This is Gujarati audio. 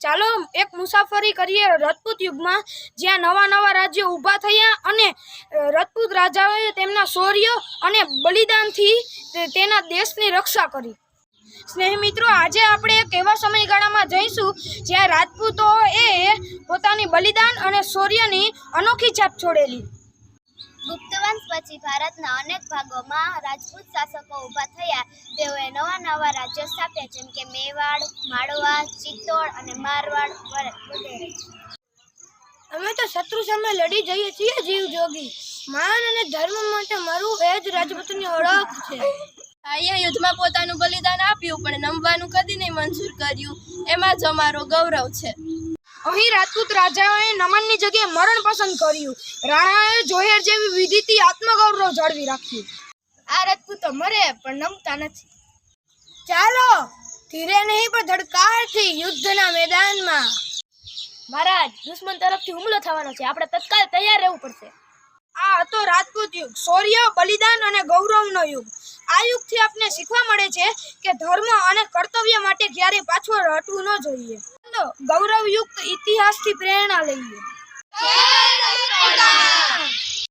ચાલો એક મુસાફરી કરીએ રજપૂત યુગમાં, જ્યાં નવા નવા રાજ્યો ઊભા થયા અને રજપૂત રાજાઓએ તેમના શૌર્ય અને બલિદાનથી તેના દેશની રક્ષા કરી. સ્નેહ મિત્રો, આજે આપણે એક એવા સમયગાળામાં જઈશું, જ્યાં રાજપૂતો એ પોતાની બલિદાન અને શૌર્યની અનોખી છાપ છોડેલી. ગુપ્તવંશ પછી ભારતના અનેક ભાગોમાં રાજપૂત શાસકો ઊભા થયા. તેઓએ નવા નવા રાજ્યો સ્થાપ્યા જેમ કે મેવાડ માળવા ચિત્તોડ અને મારવાડ વગેરે. અમે તો શત્રુ સામે લડી જઈએ છીએ જીવ જોગી. માન અને ધર્મ માટે મારું એ જ રાજપૂતની ઓળખ છે. અહીંયા યુદ્ધમાં પોતાનું બલિદાન આપ્યું પણ નમવાનું કદી નહીં મંજૂર કર્યું. એમાં જ અમારો ગૌરવ છે. અહીં રાજપૂત રાજાઓએ નમનની જગ્યાએ મરણ પસંદ કર્યું. રાણાએ જોહેર જેવી વિધિથી આત્મગૌરવ જાળવી રાખ્યું. આ રાજપૂતો મરે પણ નમતા નથી. ચાલો ધીરે નહીં પણ ધડકારથી યુદ્ધના મેદાનમાં. મહારાજ દુશ્મન તરફથી હુમલો થવાનો છે. આપણે તત્કાલ તૈયાર રહેવું પડશે. આ હતો રાજપૂત યુગ. શૌર્ય બલિદાન અને ગૌરવનો યુગ. આ યુગથી આપને શીખવા મળે છે કે ધર્મ અને કર્તવ્ય માટે ક્યારેય પાછળ હટવું ન જોઈએ. ગૌરવયુક્ત ઇતિહાસથી પ્રેરણા લઈએ.